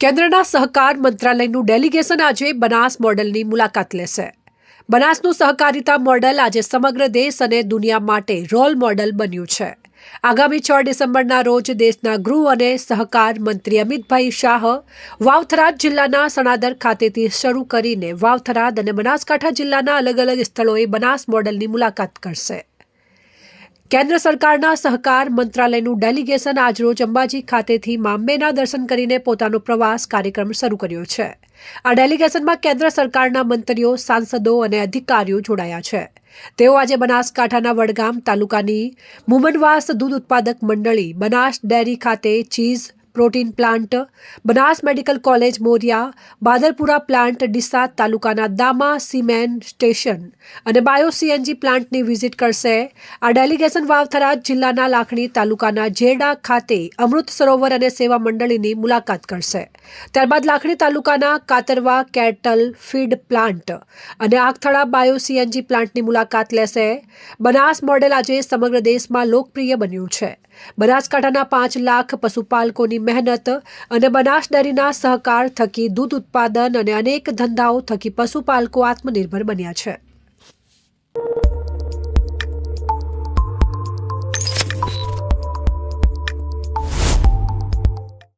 કેન્દ્રના સહકાર મંત્રાલયનું ડેલિગેશન આજે બનાસ મોડલની મુલાકાત લેશે. બનાસનું સહકારિતા મોડલ આજે સમગ્ર દેશ અને દુનિયા માટે રોલ મોડલ બન્યું છે. આગામી છ ડિસેમ્બરના રોજ દેશના ગૃહ અને સહકાર મંત્રી અમિતભાઈ શાહ વાવથરાદ જિલ્લાના સણાદર ખાતેથી શરૂ કરીને વાવથરાદ અને બનાસકાંઠા જિલ્લાના અલગ અલગ સ્થળોએ બનાસ મોડલની મુલાકાત કરશે. કેન્દ્ર સરકારના સહકાર મંત્રાલયનું ડેલિગેશન આજરોજ અંબાજી ખાતેથી માંબેના દર્શન કરીને પોતાનો પ્રવાસ કાર્યક્રમ શરૂ કર્યો છે. આ ડેલિગેશનમાં કેન્દ્ર સરકારના મંત્રીઓ, સાંસદો અને અધિકારીઓ જોડાયા છે. તેઓ આજે બનાસકાંઠાના વડગામ તાલુકાની મુમનવાસ દૂધ ઉત્પાદક મંડળી, બનાસ ડેરી ખાતે cheese protein plant, Banas medical college Moriya, Badarpura plant Deesa તાલુકાના દામા સીમેન સ્ટેશન અને બાયો સીએનજી પ્લાન્ટની વિઝિટ કરશે. આ ડેલિગેશન વાવથરા જિલ્લાના લાખણી તાલુકાના જેડા ખાતે અમૃત સરોવર અને સેવા મંડળીની મુલાકાત કરશે. ત્યારબાદ લાખણી તાલુકાના કાતરવા કેટલ ફીડ પ્લાન્ટ અને આગથળા બાયો સીએનજી પ્લાન્ટની મુલાકાત લેશે. બનાસ મોડેલ આજે સમગ્ર દેશમાં લોકપ્રિય બન્યું છે. બનાસકાંઠાના પાંચ લાખ પશુપાલકોની મહેનત અને બનાસ ડેરીના સહકાર થકી દૂધ ઉત્પાદન અને અનેક ધંધાઓ થકી પશુપાલકો આત્મનિર્ભર બન્યા છે.